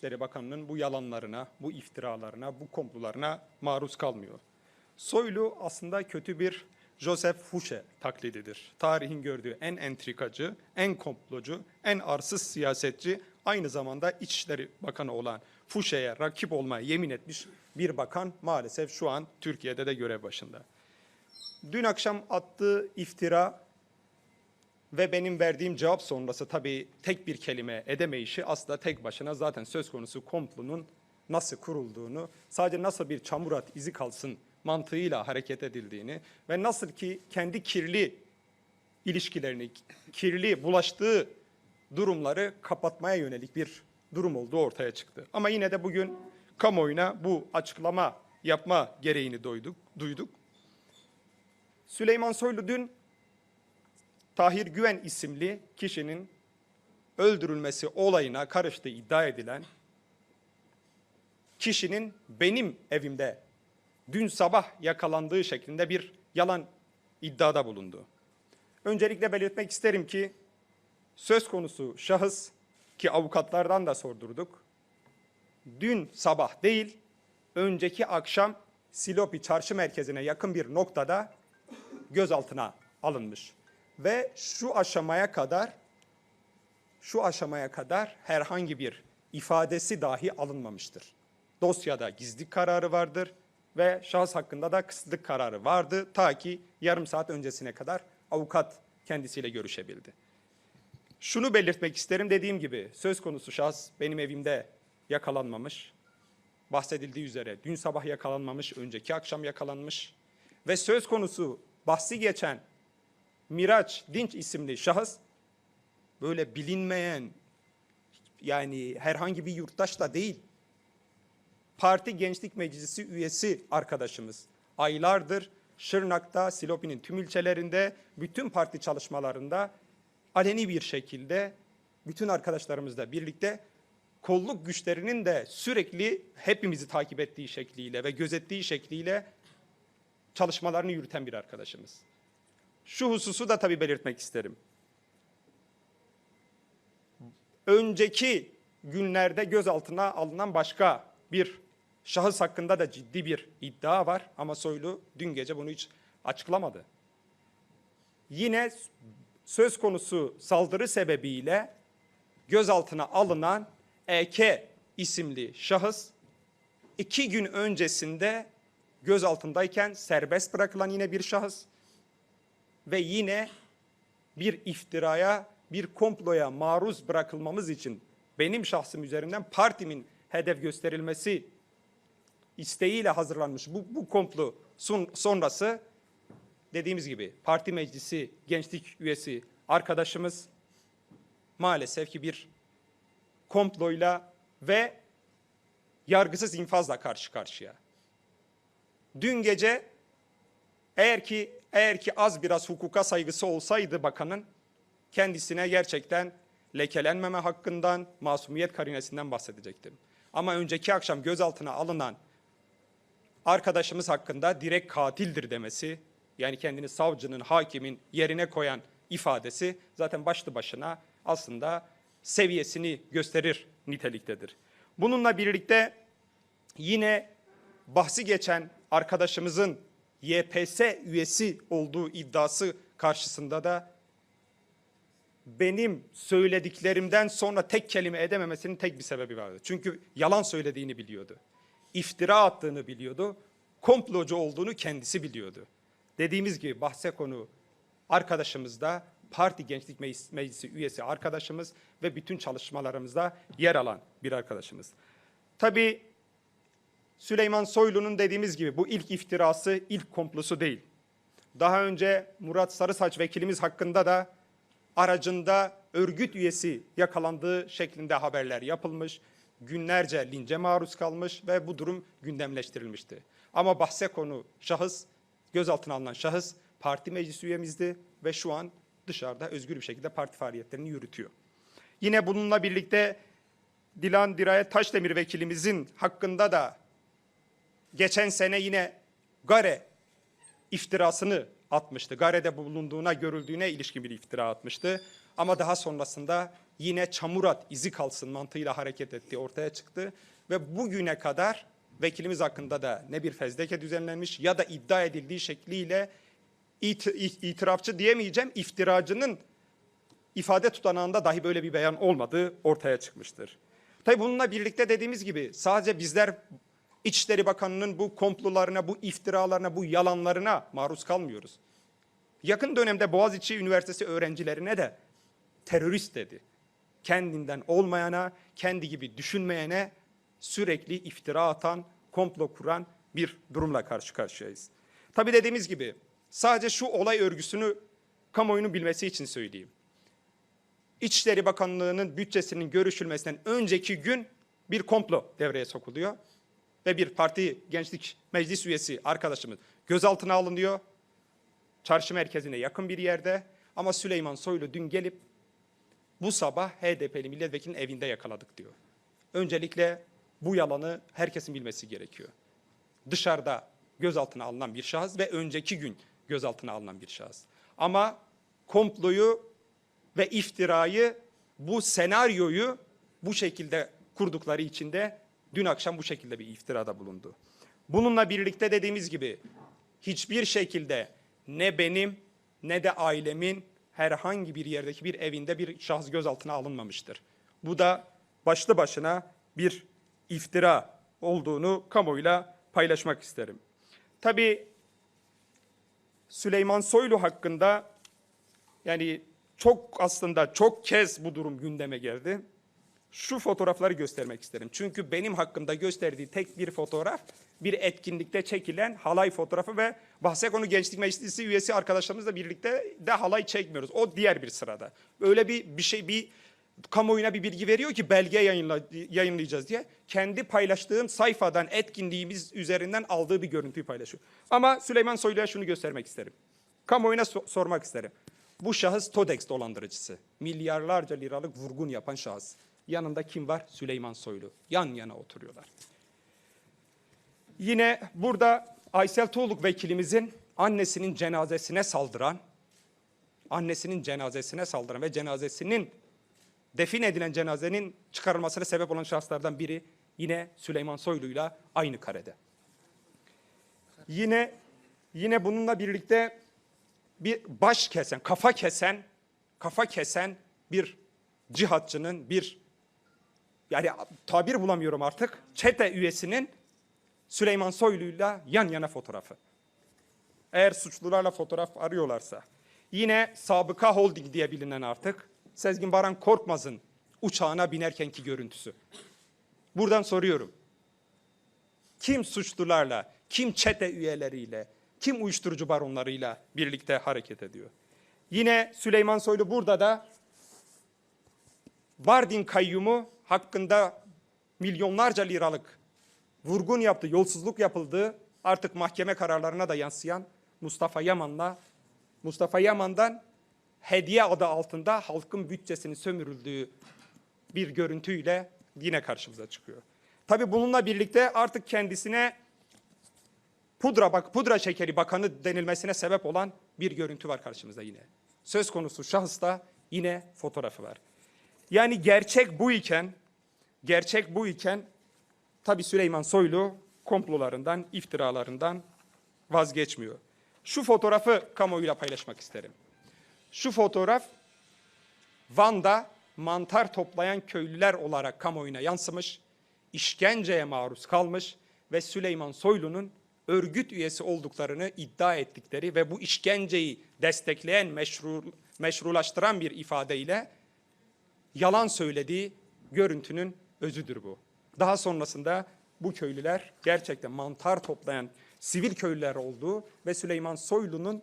İçişleri Bakanı'nın bu yalanlarına, bu iftiralarına, bu komplolarına maruz kalmıyor. Soylu aslında kötü bir Joseph Fouché taklididir. Tarihin gördüğü en entrikacı, en komplocu, en arsız siyasetçi, aynı zamanda İçişleri Bakanı olan Fouché'ye rakip olmaya yemin etmiş bir bakan maalesef şu an Türkiye'de de görev başında. Dün akşam attığı iftira ve benim verdiğim cevap sonrası tabii tek bir kelime edemeyişi aslında tek başına zaten söz konusu komplonun nasıl kurulduğunu, sadece nasıl bir çamurat izi kalsın mantığıyla hareket edildiğini ve nasıl ki kendi kirli ilişkilerini, kirli bulaştığı durumları kapatmaya yönelik bir durum olduğu ortaya çıktı. Ama yine de bugün kamuoyuna bu açıklama yapma gereğini duyduk. duyduk. Süleyman Soylu dün Tahir Güven isimli kişinin öldürülmesi olayına karıştığı iddia edilen kişinin benim evimde dün sabah yakalandığı şeklinde bir yalan iddiada bulundu. Öncelikle belirtmek isterim ki söz konusu şahıs ki avukatlardan da sordurduk. Dün sabah değil, önceki akşam Silopi Çarşı Merkezi'ne yakın bir noktada gözaltına alınmış. Ve şu aşamaya kadar şu aşamaya kadar herhangi bir ifadesi dahi alınmamıştır. Dosyada gizlilik kararı vardır ve şahıs hakkında da kısıtlık kararı vardı ta ki yarım saat öncesine kadar avukat kendisiyle görüşebildi. Şunu belirtmek isterim dediğim gibi söz konusu şahıs benim evimde yakalanmamış. Bahsedildiği üzere dün sabah yakalanmamış, önceki akşam yakalanmış ve söz konusu bahsi geçen Miraç Dinç isimli şahıs böyle bilinmeyen yani herhangi bir yurttaş da değil. Parti Gençlik Meclisi üyesi arkadaşımız. Aylardır Şırnak'ta, Silopi'nin tüm ilçelerinde, bütün parti çalışmalarında aleni bir şekilde bütün arkadaşlarımızla birlikte kolluk güçlerinin de sürekli hepimizi takip ettiği şekliyle ve gözettiği şekliyle çalışmalarını yürüten bir arkadaşımız. Şu hususu da tabii belirtmek isterim. Önceki günlerde gözaltına alınan başka bir şahıs hakkında da ciddi bir iddia var ama Soylu dün gece bunu hiç açıklamadı. Yine söz konusu saldırı sebebiyle gözaltına alınan EK isimli şahıs iki gün öncesinde gözaltındayken serbest bırakılan yine bir şahıs ve yine bir iftiraya, bir komploya maruz bırakılmamız için benim şahsım üzerinden partimin hedef gösterilmesi isteğiyle hazırlanmış bu, bu komplo son, sonrası dediğimiz gibi parti meclisi gençlik üyesi arkadaşımız maalesef ki bir komployla ve yargısız infazla karşı karşıya. Dün gece eğer ki eğer ki az biraz hukuka saygısı olsaydı bakanın kendisine gerçekten lekelenmeme hakkından, masumiyet karinesinden bahsedecektim. Ama önceki akşam gözaltına alınan arkadaşımız hakkında direkt katildir demesi, yani kendini savcının, hakimin yerine koyan ifadesi zaten başlı başına aslında seviyesini gösterir niteliktedir. Bununla birlikte yine bahsi geçen arkadaşımızın YPS üyesi olduğu iddiası karşısında da benim söylediklerimden sonra tek kelime edememesinin tek bir sebebi vardı. Çünkü yalan söylediğini biliyordu. İftira attığını biliyordu. Komplocu olduğunu kendisi biliyordu. Dediğimiz gibi bahse konu arkadaşımız da Parti Gençlik Meclisi üyesi arkadaşımız ve bütün çalışmalarımızda yer alan bir arkadaşımız. Tabii Süleyman Soylu'nun dediğimiz gibi bu ilk iftirası, ilk komplosu değil. Daha önce Murat Sarısaç vekilimiz hakkında da aracında örgüt üyesi yakalandığı şeklinde haberler yapılmış. Günlerce lince maruz kalmış ve bu durum gündemleştirilmişti. Ama bahse konu şahıs, gözaltına alınan şahıs parti meclis üyemizdi ve şu an dışarıda özgür bir şekilde parti faaliyetlerini yürütüyor. Yine bununla birlikte Dilan Dirayet Taşdemir vekilimizin hakkında da geçen sene yine Gare iftirasını atmıştı. Gare'de bulunduğuna görüldüğüne ilişkin bir iftira atmıştı. Ama daha sonrasında yine çamurat izi kalsın mantığıyla hareket ettiği ortaya çıktı. Ve bugüne kadar vekilimiz hakkında da ne bir fezleke düzenlenmiş ya da iddia edildiği şekliyle it- it- itirafçı diyemeyeceğim iftiracının ifade tutanağında dahi böyle bir beyan olmadığı ortaya çıkmıştır. Tabi bununla birlikte dediğimiz gibi sadece bizler İçişleri Bakanı'nın bu komplolarına, bu iftiralarına, bu yalanlarına maruz kalmıyoruz. Yakın dönemde Boğaziçi Üniversitesi öğrencilerine de terörist dedi. Kendinden olmayana, kendi gibi düşünmeyene sürekli iftira atan, komplo kuran bir durumla karşı karşıyayız. Tabii dediğimiz gibi sadece şu olay örgüsünü kamuoyunun bilmesi için söyleyeyim. İçişleri Bakanlığı'nın bütçesinin görüşülmesinden önceki gün bir komplo devreye sokuluyor. Ve bir parti gençlik meclis üyesi arkadaşımız gözaltına alınıyor. Çarşı merkezine yakın bir yerde. Ama Süleyman Soylu dün gelip bu sabah HDP'li milletvekilinin evinde yakaladık diyor. Öncelikle bu yalanı herkesin bilmesi gerekiyor. Dışarıda gözaltına alınan bir şahıs ve önceki gün gözaltına alınan bir şahıs. Ama komployu ve iftirayı, bu senaryoyu bu şekilde kurdukları için de dün akşam bu şekilde bir iftirada bulundu. Bununla birlikte dediğimiz gibi hiçbir şekilde ne benim ne de ailemin herhangi bir yerdeki bir evinde bir şahıs gözaltına alınmamıştır. Bu da başlı başına bir iftira olduğunu kamuoyuyla paylaşmak isterim. Tabii Süleyman Soylu hakkında yani çok aslında çok kez bu durum gündeme geldi. Şu fotoğrafları göstermek isterim. Çünkü benim hakkımda gösterdiği tek bir fotoğraf bir etkinlikte çekilen halay fotoğrafı ve Bahsekonu Gençlik Meclisi üyesi arkadaşlarımızla birlikte de halay çekmiyoruz. O diğer bir sırada. Öyle bir bir şey bir kamuoyuna bir bilgi veriyor ki belge yayınla, yayınlayacağız diye. Kendi paylaştığım sayfadan etkinliğimiz üzerinden aldığı bir görüntüyü paylaşıyor. Ama Süleyman Soylu'ya şunu göstermek isterim. Kamuoyuna so- sormak isterim. Bu şahıs TODEX dolandırıcısı. Milyarlarca liralık vurgun yapan şahıs. Yanında kim var? Süleyman Soylu. Yan yana oturuyorlar. Yine burada Aysel Tuğluk vekilimizin annesinin cenazesine saldıran, annesinin cenazesine saldıran ve cenazesinin defin edilen cenazenin çıkarılmasına sebep olan şahıslardan biri yine Süleyman Soylu'yla aynı karede. Yine yine bununla birlikte bir baş kesen, kafa kesen, kafa kesen bir cihatçının, bir yani tabir bulamıyorum artık, çete üyesinin Süleyman Soylu'yla yan yana fotoğrafı. Eğer suçlularla fotoğraf arıyorlarsa. Yine Sabıka Holding diye bilinen artık Sezgin Baran Korkmaz'ın uçağına binerkenki görüntüsü. Buradan soruyorum. Kim suçlularla, kim çete üyeleriyle, kim uyuşturucu baronlarıyla birlikte hareket ediyor? Yine Süleyman Soylu burada da Vardin kayyumu hakkında milyonlarca liralık vurgun yaptı, yolsuzluk yapıldı. Artık mahkeme kararlarına da yansıyan Mustafa Yaman'la Mustafa Yaman'dan hediye adı altında halkın bütçesinin sömürüldüğü bir görüntüyle yine karşımıza çıkıyor. Tabii bununla birlikte artık kendisine pudra bak pudra şekeri bakanı denilmesine sebep olan bir görüntü var karşımızda yine. Söz konusu şahısta yine fotoğrafı var. Yani gerçek bu iken gerçek bu iken tabii Süleyman Soylu komplolarından, iftiralarından vazgeçmiyor. Şu fotoğrafı kamuoyuyla paylaşmak isterim. Şu fotoğraf Van'da mantar toplayan köylüler olarak kamuoyuna yansımış, işkenceye maruz kalmış ve Süleyman Soylu'nun örgüt üyesi olduklarını iddia ettikleri ve bu işkenceyi destekleyen, meşru, meşrulaştıran bir ifadeyle yalan söylediği görüntünün özüdür bu. Daha sonrasında bu köylüler gerçekten mantar toplayan sivil köylüler olduğu ve Süleyman Soylu'nun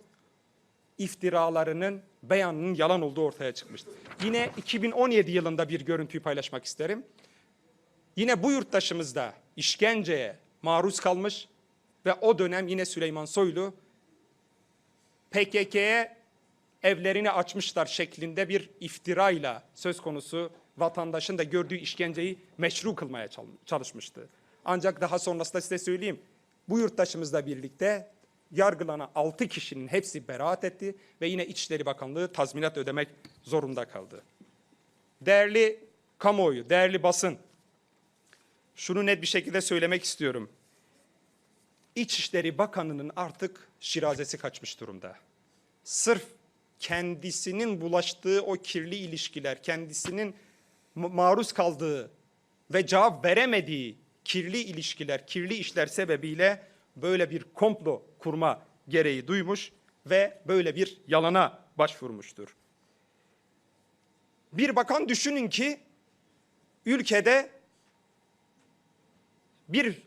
iftiralarının beyanının yalan olduğu ortaya çıkmıştı. Yine 2017 yılında bir görüntüyü paylaşmak isterim. Yine bu yurttaşımız da işkenceye maruz kalmış ve o dönem yine Süleyman Soylu PKK'ye evlerini açmışlar şeklinde bir iftirayla söz konusu vatandaşın da gördüğü işkenceyi meşru kılmaya çalışmıştı. Ancak daha sonrasında size söyleyeyim. Bu yurttaşımızla birlikte yargılanan 6 kişinin hepsi beraat etti ve yine İçişleri Bakanlığı tazminat ödemek zorunda kaldı. Değerli kamuoyu, değerli basın, şunu net bir şekilde söylemek istiyorum. İçişleri Bakanı'nın artık şirazesi kaçmış durumda. Sırf kendisinin bulaştığı o kirli ilişkiler, kendisinin ma- maruz kaldığı ve cevap veremediği kirli ilişkiler, kirli işler sebebiyle böyle bir komplo kurma gereği duymuş ve böyle bir yalana başvurmuştur. Bir bakan düşünün ki ülkede bir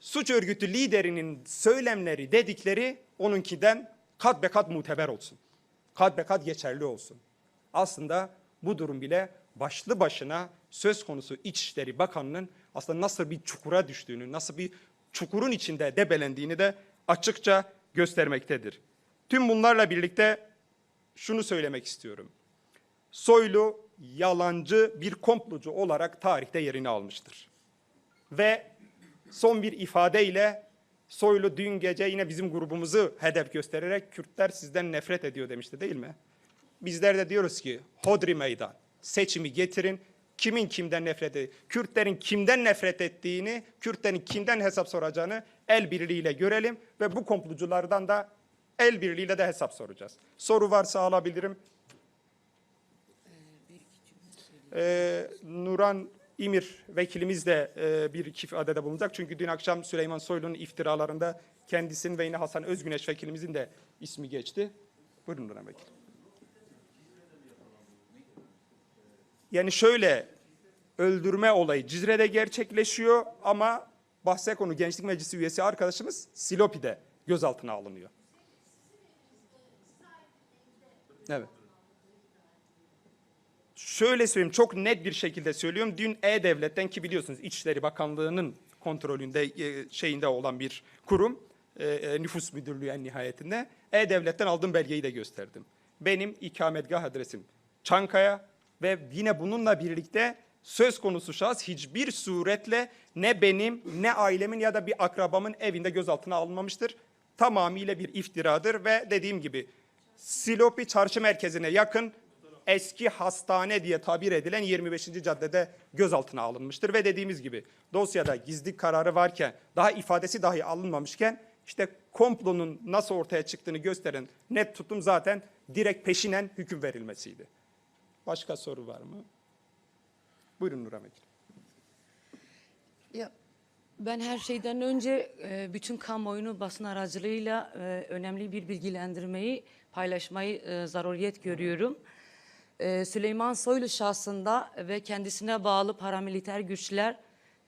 suç örgütü liderinin söylemleri, dedikleri onunkinden kat be kat muteber olsun. Kat be kat geçerli olsun. Aslında bu durum bile başlı başına söz konusu İçişleri Bakanı'nın aslında nasıl bir çukura düştüğünü, nasıl bir çukurun içinde debelendiğini de açıkça göstermektedir. Tüm bunlarla birlikte şunu söylemek istiyorum. Soylu yalancı bir komplocu olarak tarihte yerini almıştır. Ve son bir ifadeyle Soylu dün gece yine bizim grubumuzu hedef göstererek Kürtler sizden nefret ediyor demişti değil mi? Bizler de diyoruz ki hodri meydan seçimi getirin. Kimin kimden nefret ediyor? Kürtlerin kimden nefret ettiğini, Kürtlerin kimden hesap soracağını el birliğiyle görelim ve bu komploculardan da el birliğiyle de hesap soracağız. Soru varsa alabilirim. Ee, Nuran İmir vekilimiz de e, bir iki ifadede bulunacak. Çünkü dün akşam Süleyman Soylu'nun iftiralarında kendisinin ve yine Hasan Özgüneş vekilimizin de ismi geçti. Buyurun Nuran Vekil. Yani şöyle öldürme olayı Cizre'de gerçekleşiyor ama bahse konu Gençlik Meclisi üyesi arkadaşımız Silopi'de gözaltına alınıyor. Evet. Şöyle söyleyeyim çok net bir şekilde söylüyorum. Dün E-Devlet'ten ki biliyorsunuz İçişleri Bakanlığı'nın kontrolünde e, şeyinde olan bir kurum. e, e, nüfus müdürlüğü en nihayetinde. E-Devlet'ten aldığım belgeyi de gösterdim. Benim ikametgah adresim Çankaya ve yine bununla birlikte söz konusu şahıs hiçbir suretle ne benim ne ailemin ya da bir akrabamın evinde gözaltına alınmamıştır. Tamamıyla bir iftiradır ve dediğim gibi Silopi çarşı merkezine yakın eski hastane diye tabir edilen 25. caddede gözaltına alınmıştır. Ve dediğimiz gibi dosyada gizli kararı varken daha ifadesi dahi alınmamışken işte komplonun nasıl ortaya çıktığını gösteren net tutum zaten direkt peşinen hüküm verilmesiydi. Başka soru var mı? Buyurun Vekil. Ya ben her şeyden önce e, bütün kamuoyunu basın aracılığıyla e, önemli bir bilgilendirmeyi paylaşmayı e, zaruriyet görüyorum. E, Süleyman Soylu şahsında ve kendisine bağlı paramiliter güçler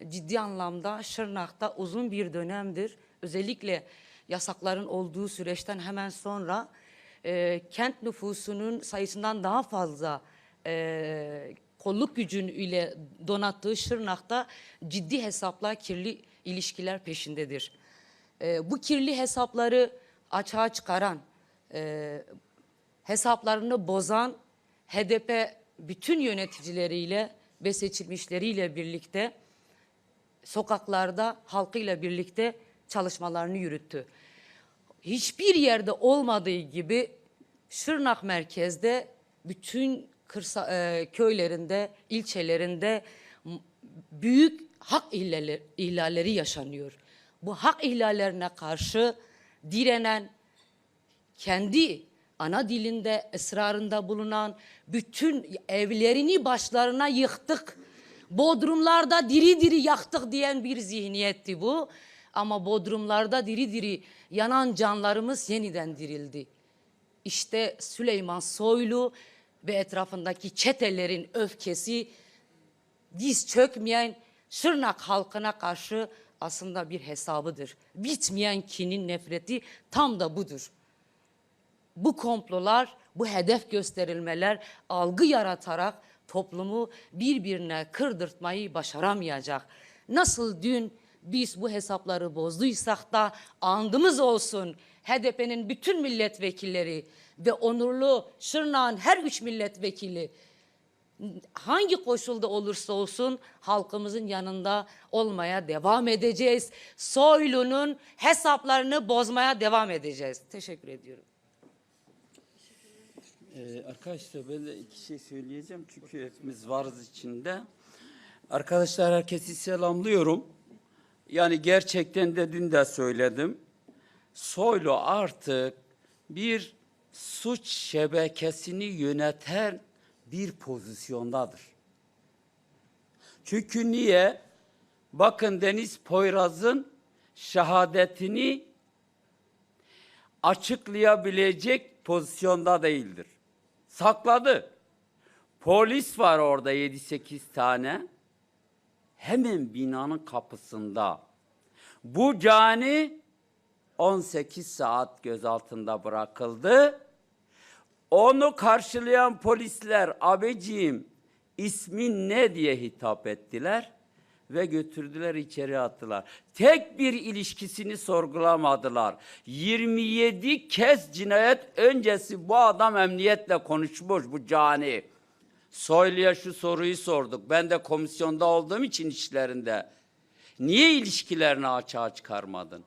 ciddi anlamda Şırnak'ta uzun bir dönemdir. Özellikle yasakların olduğu süreçten hemen sonra e, kent nüfusunun sayısından daha fazla e, kolluk gücün ile donattığı Şırnak'ta ciddi hesapla kirli ilişkiler peşindedir. E, bu kirli hesapları açığa çıkaran, e, hesaplarını bozan HDP bütün yöneticileriyle ve seçilmişleriyle birlikte sokaklarda halkıyla birlikte çalışmalarını yürüttü. Hiçbir yerde olmadığı gibi Şırnak merkezde bütün kırsa, e, köylerinde, ilçelerinde büyük hak ihlalleri, ihlalleri yaşanıyor. Bu hak ihlallerine karşı direnen kendi ana dilinde ısrarında bulunan bütün evlerini başlarına yıktık. Bodrumlarda diri diri yaktık diyen bir zihniyetti bu. Ama bodrumlarda diri diri yanan canlarımız yeniden dirildi. İşte Süleyman Soylu ve etrafındaki çetelerin öfkesi diz çökmeyen Şırnak halkına karşı aslında bir hesabıdır. Bitmeyen kinin nefreti tam da budur bu komplolar, bu hedef gösterilmeler algı yaratarak toplumu birbirine kırdırtmayı başaramayacak. Nasıl dün biz bu hesapları bozduysak da andımız olsun HDP'nin bütün milletvekilleri ve onurlu Şırnak'ın her üç milletvekili hangi koşulda olursa olsun halkımızın yanında olmaya devam edeceğiz. Soylu'nun hesaplarını bozmaya devam edeceğiz. Teşekkür ediyorum. Ee, arkadaşlar de iki şey söyleyeceğim çünkü hepimiz varız içinde. Arkadaşlar herkesi selamlıyorum. Yani gerçekten de dün de söyledim. Soylu artık bir suç şebekesini yöneten bir pozisyondadır. Çünkü niye? Bakın Deniz Poyraz'ın şehadetini açıklayabilecek pozisyonda değildir. Sakladı. Polis var orada 7-8 tane. Hemen binanın kapısında. Bu cani 18 saat gözaltında bırakıldı. Onu karşılayan polisler abeciğim ismin ne diye hitap ettiler ve götürdüler içeri attılar. Tek bir ilişkisini sorgulamadılar. 27 kez cinayet öncesi bu adam emniyetle konuşmuş bu cani. Soylu'ya şu soruyu sorduk. Ben de komisyonda olduğum için işlerinde. Niye ilişkilerini açığa çıkarmadın?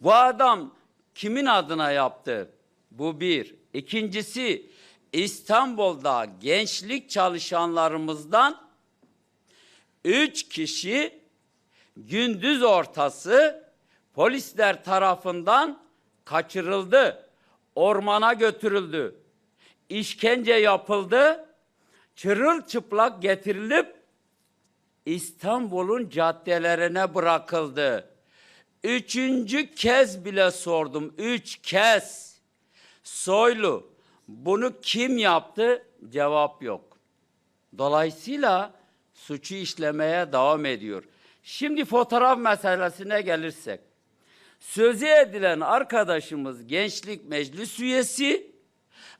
Bu adam kimin adına yaptı? Bu bir. İkincisi İstanbul'da gençlik çalışanlarımızdan üç kişi gündüz ortası polisler tarafından kaçırıldı. Ormana götürüldü. İşkence yapıldı. Çırılçıplak getirilip İstanbul'un caddelerine bırakıldı. Üçüncü kez bile sordum. Üç kez. Soylu bunu kim yaptı? Cevap yok. Dolayısıyla suçu işlemeye devam ediyor. Şimdi fotoğraf meselesine gelirsek. Sözü edilen arkadaşımız gençlik meclis üyesi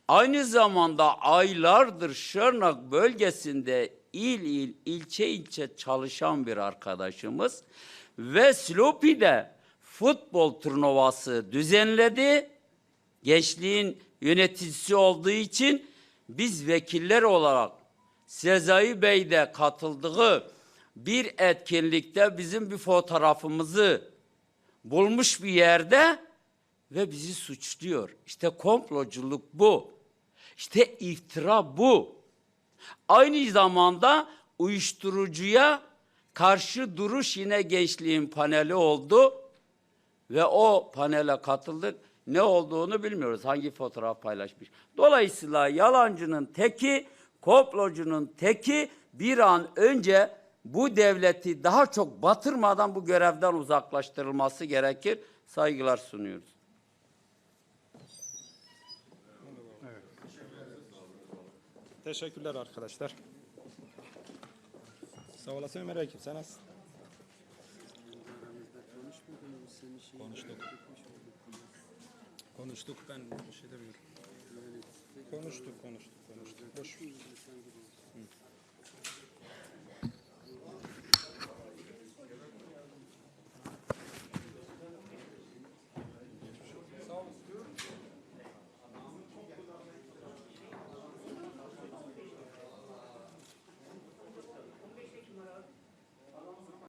aynı zamanda aylardır Şırnak bölgesinde il il ilçe ilçe çalışan bir arkadaşımız ve Slopi'de futbol turnuvası düzenledi. Gençliğin yöneticisi olduğu için biz vekiller olarak Sezai Bey de katıldığı bir etkinlikte bizim bir fotoğrafımızı bulmuş bir yerde ve bizi suçluyor. İşte komploculuk bu. İşte iftira bu. Aynı zamanda uyuşturucuya karşı duruş yine gençliğin paneli oldu ve o panele katıldık. Ne olduğunu bilmiyoruz. Hangi fotoğraf paylaşmış. Dolayısıyla yalancının teki, komplocunun teki bir an önce bu devleti daha çok batırmadan bu görevden uzaklaştırılması gerekir. Saygılar sunuyoruz. Teşekkürler arkadaşlar. Sağ olasın Ömer Ekip. Sen nasılsın? Konuştuk. Konuştuk ben bir şey demiyorum. Konuştuk. Boş. ver.